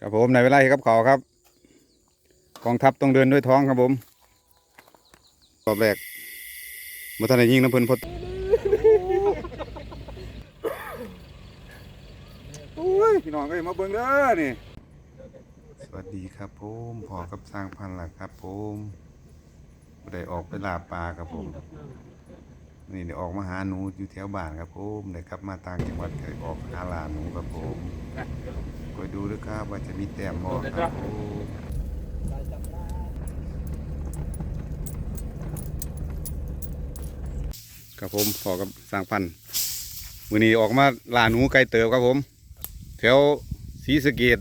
ครับผมในเวลาเฮ็ดกับเขาครับ กองทัพต้องเดินด้วยท้องครับผมรอบแรกมาทันได้ยิงน้ำเพิ่นพดโอ้ยพี่น้องก็มาเบิ่งเด้อนี่ สวัสดีครับผมพอกับสร้างพันธุ์ล่ะครับผมได้ออกไปลาปลาครับผม นี่เดี๋ยวออกมาหาหนูอยู่แถวบ้านครับผมเดี๋ยวกลับมาต่างจังหวัดก็ออกหาหลานหนูครับผมคอยดูด้วยครับว่าจะมีแต้มบ่ครับผมครับผมพอกับสร้างพันธุ์มือนี้ออกมาล่าหนูไกลเติบครับผม แถวศรีสะเกด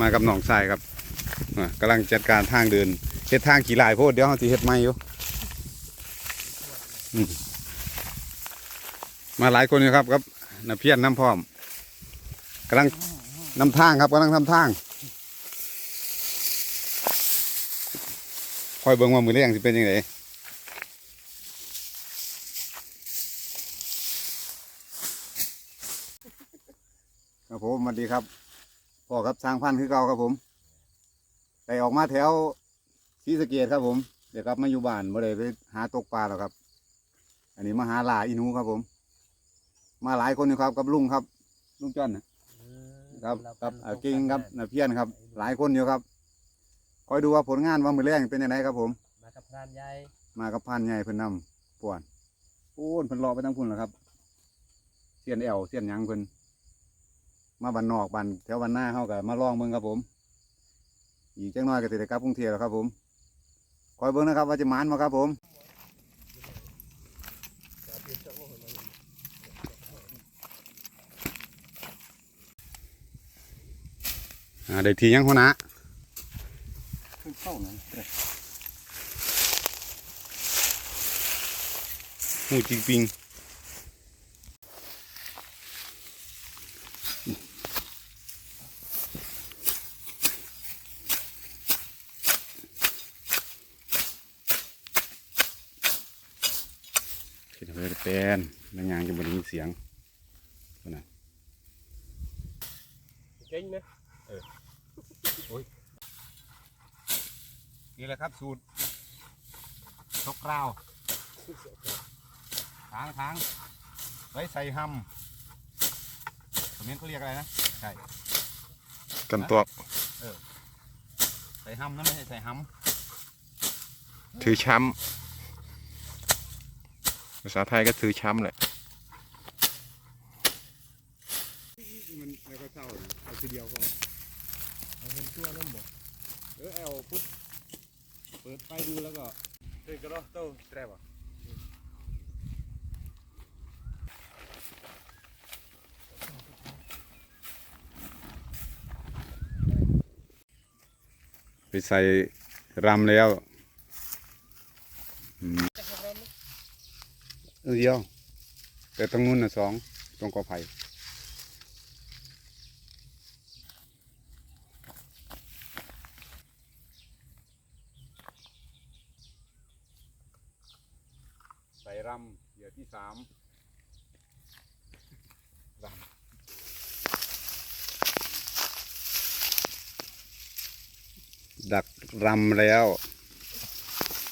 มากับหนองทรายครับกำลังจัดการทางเดินเฮ็ดทางขี่ลายโพดเดี๋ยวเราสิเฮ็ดใหม่อยู่ มาหลายคนอยู่ครับครับนาเพียรน้ำพร้อมกำลังนำทางครับกำลังทำทางคอยเบิ่งว่ามือเลี้ยงสิเป็นยังไงครับผมสวัสดีครับพ่อครับสร้างพันธุ์คือเก่าครับผมได้ออกมาแถวศรีสะเกดครับผม เดี๋ยวกลับมาอยู่บ้านบ่ได้ไปหาตกปลาหรอกครับ อันนี้มาหาหลาอีหนูครับผม มาหลายคนอยู่ครับกับลุงครับ ลุงจ้อนนะครับกับอ่ากิ่งครับนาเพียนครับ หลายคนอยู่ครับ คอยดูว่าผลงานว่ามือแรงเป็นยังไงครับผม มากับพรานใหญ่มากับพันใหญ่เพิ่นนำป่วนปูนเพิ่นรอไปทั้งพุ่นแล้วครับเสียนแอวเสียนหยังเพิ่นมาบันนอกบันแถวบันหน้าเฮากับมาลองเบิ่งครับผม อีกจังน้อยก็สิได้กลับกรุงเทพแล้วครับผม คอยเบิ่งนะครับว่าจะหมานมาครับผม ได้ทียังหัวหน้าเข้านะหูจริงปิงคิดว่าจะเป็นนังยางจะบ่ได้ยินเสียงพุ่นน่ะเก่งนะ นี่แหละครับสูตรตกกราวทางทางไว้ใส่หำสมัยเขาเรียกอะไรนะใช่กันตัวใส่หำนั่นไม่ใช่ใส่หถือช้ำภาษาไทยก็ถือช้ำแหละำมันแล้วก็เศร้าเอาทีเดียวก็เอาเห็น ตัวน้ำบ่เออเอาปุ๊บเปิดไฟดูแล้วก็เฮ้ยก็รอโตแตรบอะไปใส่รำแล้วอืมเออเดียวแต่ตรงนู้นน่ะสองตรงกอไผ่ใส่รำเหยื่อที่สามรำ ดักรำแล้ว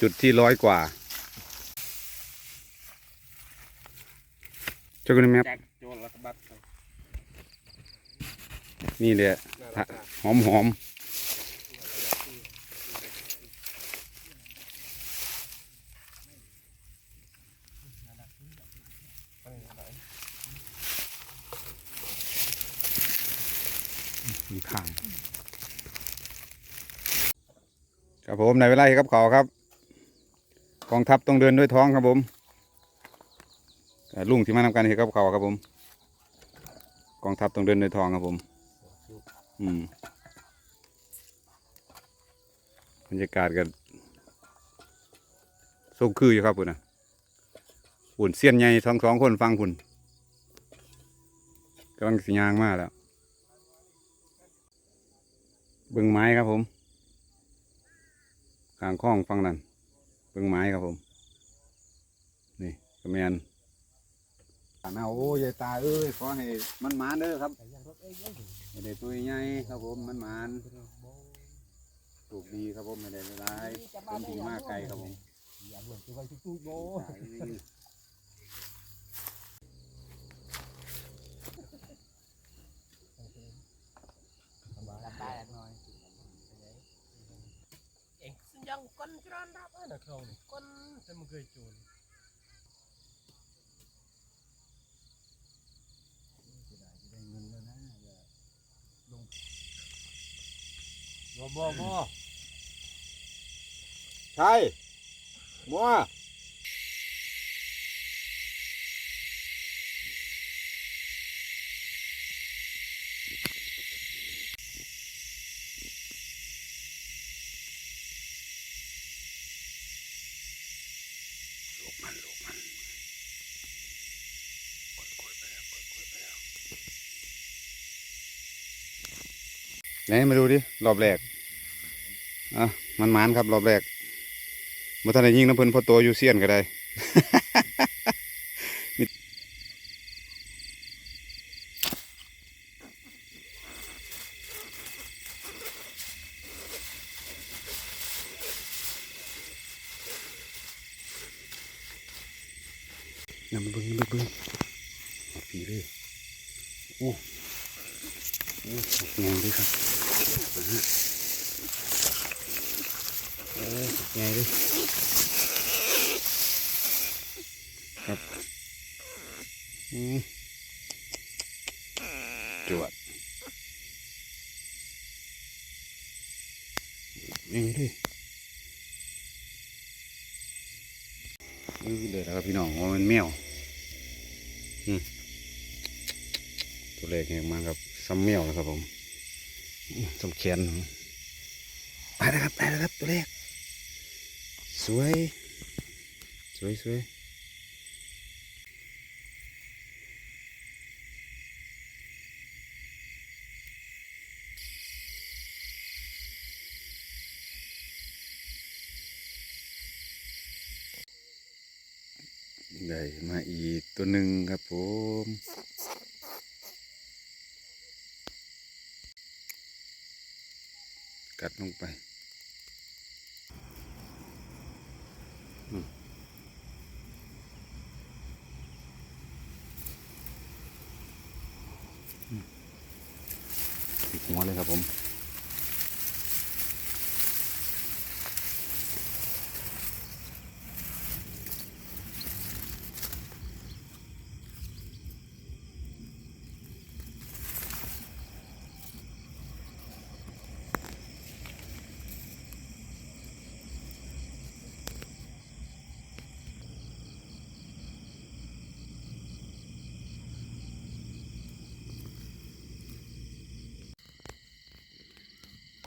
จุดที่ร้อยกว่าเจ้าคุณแม่แจ็คโจรรักบัตรนี่แหละน่ารักหอมหอมมีข้าง ครับผมในเวลาเฮ็ดกับเขาวครับกองทัพต้องเดินด้วยท้องครับผมลุงที่มานำการเฮ็ดกับเขาวครับผม กองทัพต้องเดินด้วยท้องครับผม อืมบรรยากาศกันส่งคืออยู่ครับคุณนะหุ่นเสี้ยนใหญ่ทั้งสองคนฟังคุณกำลังสิยางมากแล้ว เบิ่งไม้ครับผมางคลองฟังนั่นเบิ่งไม้ครับผม นี่กระแมนนะโอ้ยายตาเอ้ยขอให้มันหมานเด้อครับให้ได้ตัวใหญ่ครับผมมันหมานถูกดีครับผมไม่ได้ร้ายเป็นดีมากไกลครับผมยังก้นจรอนรับ อะนะเขานี่ก้นแต่มันเคยโจรบ่บ่บ่ใช่มัว มันลูกมันกดกดไปแล้วกดกดไปแล้วไหนมาดูดิรอบแรกอะมันมานครับรอบแรกเมื่อท่านได้ยิงน้ำเพิ่นพอตัวอยู่เซียนก็ได้ นำเบิ้งนำเบิ้งผีเลยโอ้โอ้งามเลยครับนะฮะโอ้ใหญ่เลยครับอืมจวดนี่เลย เออเดี๋ยวนะครับพี่น้องว่ามันแมวตัวเล็กแหงมาครับซ้ำแมวแล้วครับผมสมซ้ำแขนไปแล้วครับไปแล้วครับตัวเล็กสวย สวยสวย มาอีกตัวหนึ่งครับผม กัดลงไปติดหัวเลยครับผม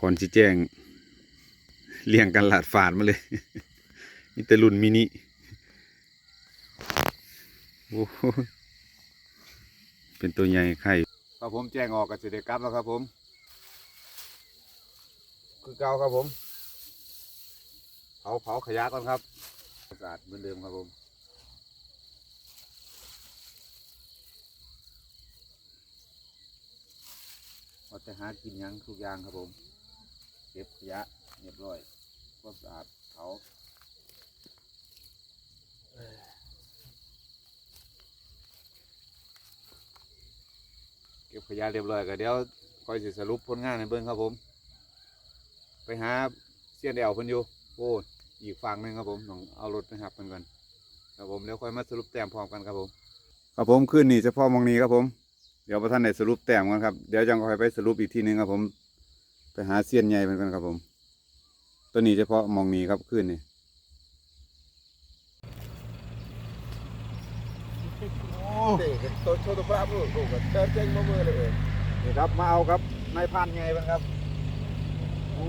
ก่อนที่แจ้งเรียงกันหลาดฝาดมาเลยมีแต่รุ่นมินิโอ้เป็นตัวใหญ่ไข่ครับผมแจ้งออกกับเสด็จกลับแล้วครับผม คือเก่าครับผม เผาเผาขยะก่อนครับสะอาดเหมือนเดิมครับผมเราจะหากินยังทุกอย่างครับผม ก็บขยะเรียบร้อยความสะอาดเผาเก็บขยะเรียบร้อยก็เดี๋ยวคอยสิสรุปผลงานในเบิ้งครับผม ไปหาเสี้ยนเดวเพิ่นอยู่โอ้อีกฝั่งหนึ่งครับผมต้องเอารถไปหับมันก่อนครับผมเดี๋ยวค่อยมาสรุปแต้มพร้อมกันครับผม ครับผมขึ้นนี่เฉพาะมองนี้ครับผม เดี๋ยวพระท่านได้สรุปแต้มกันครับ เดี๋ยวจังคอยไปสรุปอีกทีหนึงครับผม ไปหาเสี้ยนใหญ่เหมือนกันครับผม ตัวนี้เฉพาะมองนี้ครับขึ้นนี่ตัวโชว์ตัวปลาบุกบุกเติร์เจ๊งมาเมื่อเลยนี่ครับมาเอาครับนายพันใหญ่เป็นครับโอ้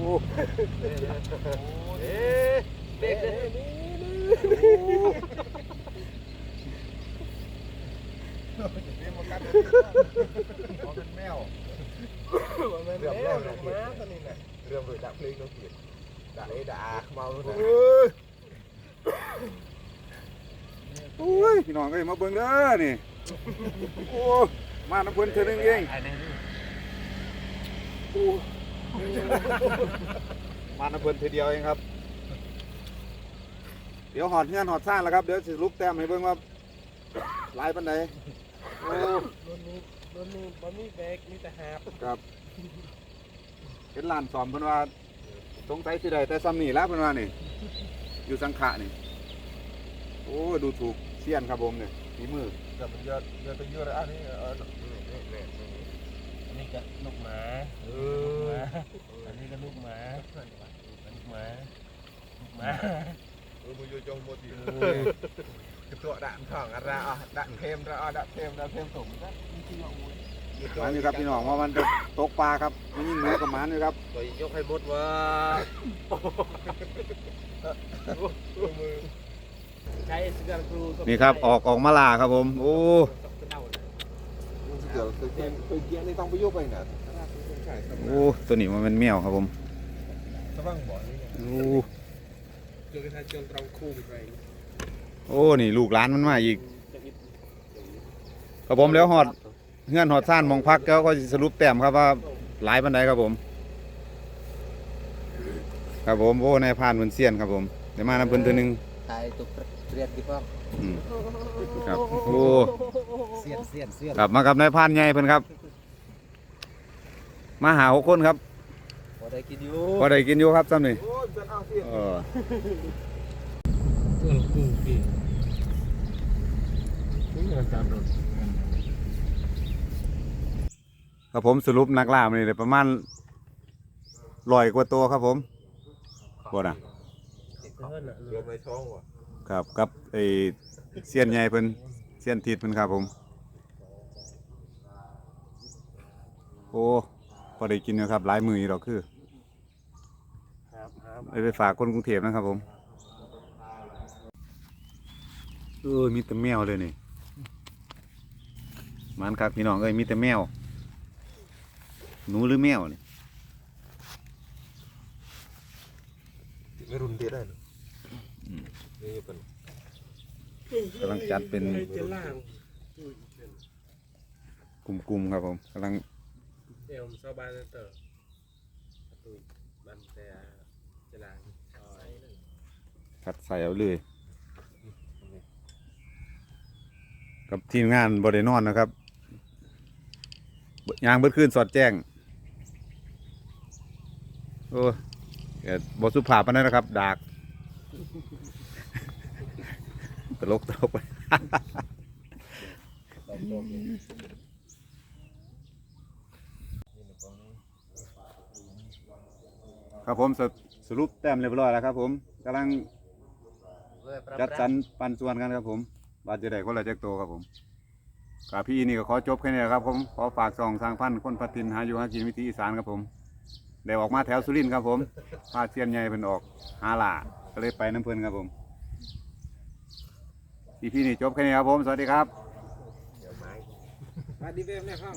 เอ๊ะเด็กเลยนี่เป็นแมว มันเรื่องแล้วลงมาตอนนี้น่ะเรื่องเบิดดับเพลงน้องเกียรติด่าเอ้ด่าเมาแล้วนะโอ้ยพี่น้องก็อย่ามาเบิ่งเด้อนี่โอ้มาน้ำเพิ่นเธอนึงเองโอ้มาน้ำเพิ่นเธอเดียวเองครับ เดี๋ยวหอดเงื่อนหอดซ่านแล้วครับ เดี๋ยวสิลุกแต้มให้เบิ่งว่าลายปันใดโอ้ รุ่นนี้รุ่นนี้บ่มีแบกมีแต่หาบครับเห็นร้านสอมเพิ่นว่าสงสัยสิได้แต่ซ้ำนี่แล้วเพิ่นว่านี่ อยู่สังขะนี่ โอ้ดูถูกเสี้ยนครับผมเนี่ยฝีมือจะมันยอดยอดไปยอดอันนี้เออนี่นี่นี่อันนี้ก็ลูกหมาเอออันนี้ก็ลูกหมาลูกหมาลูกหมา Ừ, mua vô trong mua tiền cái tọa đạn thẳng ra à, đạn thêm ra à, đạn thêm ra thêm thủng đó อันนี้ครับพี่น้องว่ามันจะตกปลาครับมันยิ่งเหนือกับหมันนี่ครับ rồi nhóc hay bốt vào ใช้สกัดครูนี่ครับออกออกมาลาครับผมโอ้ kiểu từ trên từ kia đây không có vô này nè โอ้ตัวนี้มันเป็นแมวครับผม sao văng bỏ đi โอ้จนกระทั่งจนตรงคู่ไป โอ้นี่ลูกหลานมันมาอีกครับผมแล้วหอดเงื่อนหอดซ่านหมองพักแล้วก็สิสรุปแต้มครับว่าหลายปันใดครับผม ครับผมโอ้นายพรานเหมือนเซียนครับผมเดี๋ยวมาน้ำเพิ่นตัวหนึงถ่ายตุกเรียนกี่พ่ออืมครับโอ้เสียนเสียนเสียนกลับมากับนายพรานใหญ่เพิ่นครับ มาหาหกคนครับพอได้กินอยู่พอได้กินอยู่ครับซ้ำนี่ ôi dân ao tiền เออตัวคู่พี่นี่มันจับรถ ครับผมสรุปนักล่ามันนี่ได้ประมาณร้อยกว่าตัวครับผมบ่น่ะเพิ่นน่ะ rồi mày xong rồi ครับกับไอเซียนใหญ่เพิ่นเซียนทิดเพิ่นครับผม โอ้พอได้กินนะครับหลายมืออยู่ดอกคือครับครับเอาไปฝากคนกรุงเทพนะครับผมเออมีแต่แมวเลยนี่ มันครับพี่น้องเอ้ยมีแต่แมว หนูหรือแมวนี่ cái run tiền này นี่เป็นกำลังจัดเป็นจะล่างกลุ่มๆครับผมกำลังเอวสบายเตอร์ตูบันแต่จะล่างคัดใส่เอาเลยกับทีมงานบริโนอนนะครับ ยางเบิดขึ้นสอดแจ้ง โอ้เกิดบสุภาพปานนั้นนะครับ ดาก ตลกตลกไปครับผมสรุปสรุปแต้มเรียบร้อยแล้วครับ ผมกำลังจัดสรรปันส่วนกันครับผมว่าจะได้คนละจักโตวครับผม กับพี่นี่ก็ขอจบแค่นี้ครับผมขอฝากสองสร้างพันธุ์คนพัดทินหาอยู่หากินวิธีอีสานครับผมได้ออกมาแถวสุรินทร์ครับผมพาเซียนใหญ่เป็นออกหาล่าก็เลยไปน้ำเพลินครับผมพี่พี่นี่จบแค่นี้ครับผม สวัสดีครับเดี๋ยวไม้มาดีเวมเนี่ยข้าง